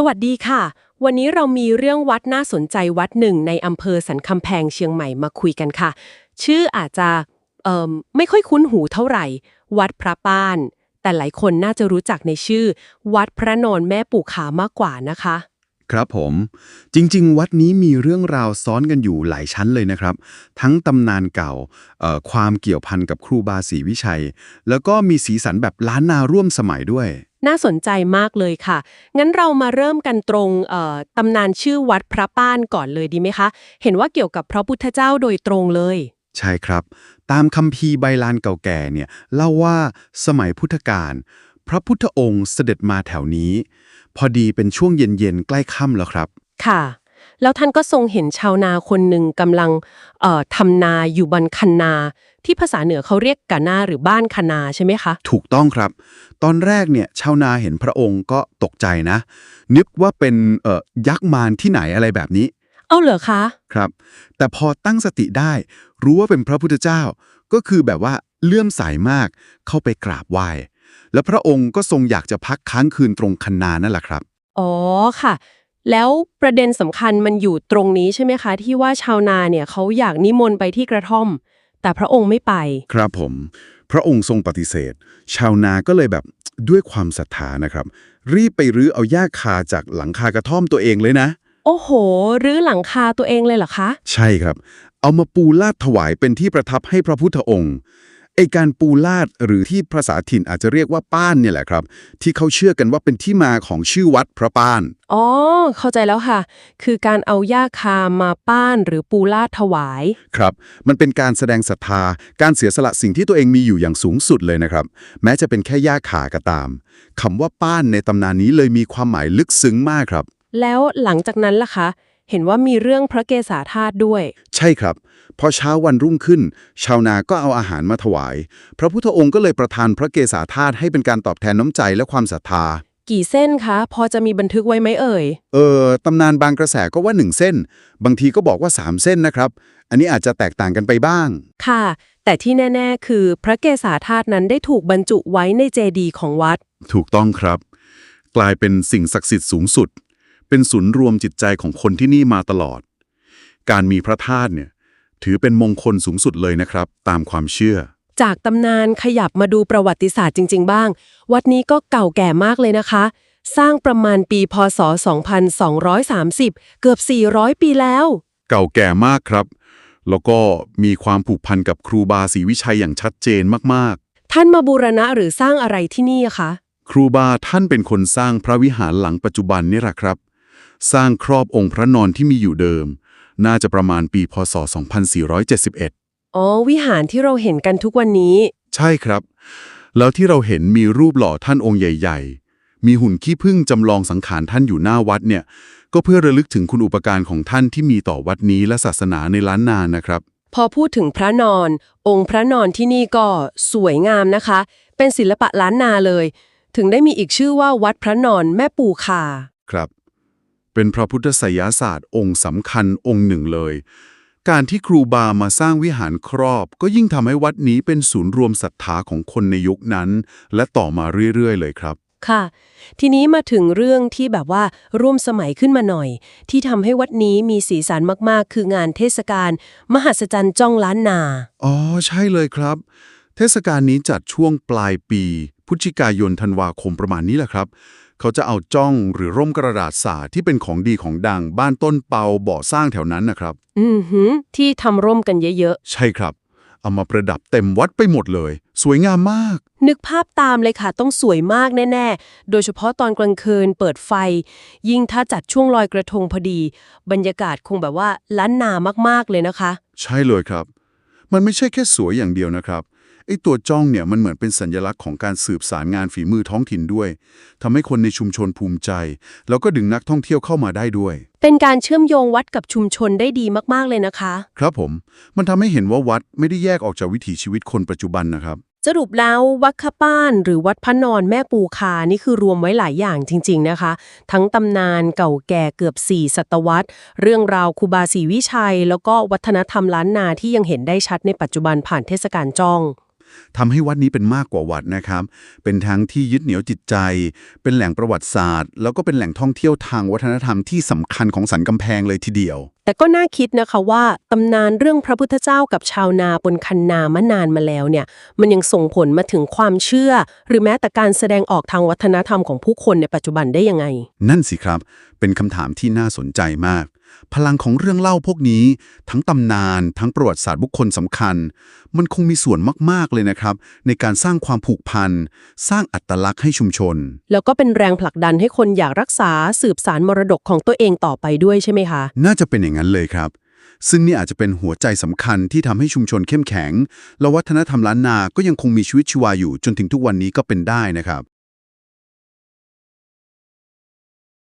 สวัสดีค่ะ วันนี้เรามีเรื่องวัดน่าสนใจวัดหนึ่งในอำเภอสันคำแพงเชียงใหม่มาคุยกันค่ะ ชื่ออาจจะเอ่อไม่ค่อยคุ้นหูเท่าไหร่ วัดพระป้าน แต่หลายคนน่าจะรู้จักในชื่อ วัดพระนอนแม่ปู่ขามากกว่านะคะ ครับผม จริง ๆ วัดนี้มีเรื่องราวซ้อนกันอยู่หลายชั้นเลยนะครับ ทั้งตำนานเก่าเอ่อความเกี่ยวพันกับครูบาศรีวิชัย แล้วก็มีสีสันแบบล้านนาร่วมสมัยด้วย น่าสนใจมากเลยค่ะ งั้นเรามาเริ่มกันตรงเอ่อตำนานชื่อวัดพระป้านก่อนเลยดีไหมคะ เห็นว่าเกี่ยวกับพระพุทธเจ้าโดยตรงเลย ใช่ครับ ตามคัมภีร์ใบลานเก่าแก่เนี่ยเล่าว่าสมัยพุทธกาล พระพุทธองค์เสด็จมาแถวนี้ พอดีเป็นช่วงเย็นๆ ใกล้ค่ำแล้วครับ ค่ะ แล้วท่านก็ทรงเห็นชาวนาคนหนึ่งกำลังเอ่อทำนาอยู่บนคันนา ที่ภาษาเหนือเขาเรียกกะนาหรือบ้านคนาใช่ไหมคะ ถูกต้องครับ ตอนแรกเนี่ยชาวนาเห็นพระองค์ก็ตกใจนะ นึกว่าเป็นเอ่อยักษ์มารที่ไหนอะไรแบบนี้ เอาเหรอคะ ครับ แต่พอตั้งสติได้ รู้ว่าเป็นพระพุทธเจ้า ก็คือแบบว่าเลื่อมใสมากเข้าไปกราบไหว้ แล้วพระองค์ก็ทรงอยากจะพักค้างคืนตรงคันนานั่นแหละครับ อ๋อค่ะ แล้วประเด็นสำคัญมันอยู่ตรงนี้ใช่ไหมคะ ที่ว่าชาวนาเนี่ยเขาอยากนิมนต์ไปที่กระท่อม แต่พระองค์ไม่ไป ครับผม พระองค์ทรงปฏิเสธ ชาวนาก็เลยแบบด้วยความศรัทธานะครับ รีบไปรื้อเอาหญ้าคาจากหลังคากระท่อมตัวเองเลยนะ โอ้โหหรือหลังคาตัวเองเลยเหรอคะ ใช่ครับ เอามาปูลาดถวายเป็นที่ประทับให้พระพุทธองค์ ไอการปูลาดหรือที่ภาษาถิ่นอาจจะเรียกว่าป้านเนี่ยแหละครับ ที่เขาเชื่อกันว่าเป็นที่มาของชื่อวัดพระป้าน อ๋อ เข้าใจแล้วค่ะ คือการเอาหญ้าคามาป้านหรือปูลาดถวาย ครับ มันเป็นการแสดงศรัทธา การเสียสละสิ่งที่ตัวเองมีอยู่อย่างสูงสุดเลยนะครับ แม้จะเป็นแค่หญ้าขาก็ตามคำว่าป้านในตำนานนี้เลยมีความหมายลึกซึ้งมากครับ แล้วหลังจากนั้นล่ะคะ เห็นว่ามีเรื่องพระเกศาธาตุด้วย ใช่ครับ พอเช้าวันรุ่งขึ้น ชาวนาก็เอาอาหารมาถวาย พระพุทธองค์ก็เลยประทานพระเกศาธาตุให้เป็นการตอบแทนน้ำใจและความศรัทธา กี่เส้นคะ พอจะมีบันทึกไว้ไหมเอ่ย เออตำนานบางกระแสก็ว่า 1 เส้น บางทีก็บอกว่า 3 เส้นนะครับ อันนี้อาจจะแตกต่างกันไปบ้าง ค่ะ แต่ที่แน่ ๆ คือพระเกศาธาตุนั้นได้ถูกบรรจุไว้ในเจดีย์ของวัด ถูกต้องครับ กลายเป็นสิ่งศักดิ์สิทธิ์สูงสุด เป็นศูนย์รวมจิตใจของคนที่นี่มาตลอด การมีพระธาตุเนี่ยถือเป็นมงคลสูงสุดเลยนะครับ ตามความเชื่อ จากตำนานขยับมาดูประวัติศาสตร์จริง ๆ บ้าง วัดนี้ก็เก่าแก่มากเลยนะคะ สร้างประมาณปีพศ 2230 เกือบ 400 ปีแล้ว เก่าแก่มากครับ แล้วก็มีความผูกพันกับครูบาศรีวิชัยอย่างชัดเจนมากท่านมาบูรณะหรือสร้างอะไรที่นี่อะคะๆครูบาท่านเป็นคนสร้างพระวิหารหลังปัจจุบันนี่แหละครับ สร้างครอบองค์พระนอนที่มีอยู่เดิม น่าจะประมาณปีพศ 2471 อ๋อ วิหารที่เราเห็นกันทุกวันนี้ ใช่ครับ แล้วที่เราเห็นมีรูปหล่อท่านองค์ใหญ่ ๆ มีหุ่นขี้ผึ้งจำลองสังขารท่านอยู่หน้าวัดเนี่ย ก็เพื่อระลึกถึงคุณอุปการของท่านที่มีต่อวัดนี้และศาสนาในล้านนานะครับ พอพูดถึงพระนอน องค์พระนอนที่นี่ก็สวยงามนะคะ เป็นศิลปะล้านนาเลย ถึงได้มีอีกชื่อว่าวัดพระนอนแม่ปู่คา ครับ เป็นพระพุทธไสยศาสตร์องค์สำคัญองค์หนึ่งเลย การที่ครูบามาสร้างวิหารครอบ ก็ยิ่งทำให้วัดนี้เป็นศูนย์รวมศรัทธาของคนในยุคนั้น และต่อมาเรื่อยๆ เลยครับค่ะ ทีนี้มาถึงเรื่องที่แบบว่าร่วมสมัยขึ้นมาหน่อย ที่ทำให้วัดนี้มีสีสันมากๆ คืองานเทศกาลมหัศจรรย์จ้องล้านนา อ๋อ ใช่เลยครับ เทศกาลนี้จัดช่วงปลายปี พฤศจิกายนธันวาคมประมาณนี้แหละครับ เขาจะเอาจ้องหรือร่มกระดาษสาที่เป็นของดีของดังบ้านต้นเปาบ่อสร้างแถวนั้นนะครับ อือหือที่ทำร่มกันเยอะใช่ครับ เอามาประดับเต็มวัดไปหมดเลย สวยงามมาก ๆ นึกภาพตามเลยค่ะต้องสวยมากแน่ ๆ โดยเฉพาะตอนกลางคืนเปิดไฟ ยิ่งถ้าจัดช่วงลอยกระทงพอดี บรรยากาศคงแบบว่าล้านนามากๆเลยนะคะ ใช่เลยครับ มันไม่ใช่แค่สวยอย่างเดียวนะครับ ไอ้ตัวจ้องเนี่ยมันเหมือนเป็นสัญลักษณ์ของการสืบสารงานฝีมือท้องถิ่นด้วยทำให้คนในชุมชนภูมิใจ แล้วก็ดึงนักท่องเที่ยวเข้ามาได้ด้วย เป็นการเชื่อมโยงวัดกับชุมชนได้ดีมากๆเลยนะคะ ครับผม มันทำให้เห็นว่าวัดไม่ได้แยกออกจากวิถีชีวิตคนปัจจุบันนะครับ สรุปแล้ววัดขป้าน หรือวัดพระนอนแม่ปูคานี่คือรวมไว้หลายอย่างจริง ๆนะคะ ทั้งตำนานเก่าแก่เกือบ4ศตวรรษ เรื่องราวครูบาศรีวิชัย แล้วก็วัฒนธรรมล้านนาที่ยังเห็นได้ชัดในปัจจุบันผ่านเทศกาลจ้อง ทำให้วัดนี้เป็นมากกว่าวัดนะครับ เป็นทั้งที่ยึดเหนี่ยวจิตใจ เป็นแหล่งประวัติศาสตร์ แล้วก็เป็นแหล่งท่องเที่ยวทางวัฒนธรรมที่สำคัญของสันกำแพงเลยทีเดียว แต่ก็น่าคิดนะคะว่าตำนานเรื่องพระพุทธเจ้ากับชาวนาบนคันนามานานมาแล้วเนี่ย มันยังส่งผลมาถึงความเชื่อ หรือแม้แต่การแสดงออกทางวัฒนธรรมของผู้คนในปัจจุบันได้ยังไง นั่นสิครับ เป็นคำถามที่น่าสนใจมาก พลังของเรื่องเล่าพวกนี้ ทั้งตำนาน ทั้งประวัติศาสตร์บุคคลสำคัญ มันคงมีส่วนมาก ๆ เลยนะครับ ในการสร้างความผูกพัน สร้างอัตลักษณ์ให้ชุมชน แล้วก็เป็นแรงผลักดันให้คนอยากรักษาสืบสารมรดกของตัวเองต่อไปด้วยใช่ไหมคะ น่าจะเป็นอย่างนั้นเลยครับ ซึ่งนี่อาจจะเป็นหัวใจสำคัญที่ทำให้ชุมชนเข้มแข็ง และวัฒนธรรมล้านนา ก็ยังคงมีชีวิตชีวาอยู่จนถึงทุกวันนี้ก็เป็นได้นะครับ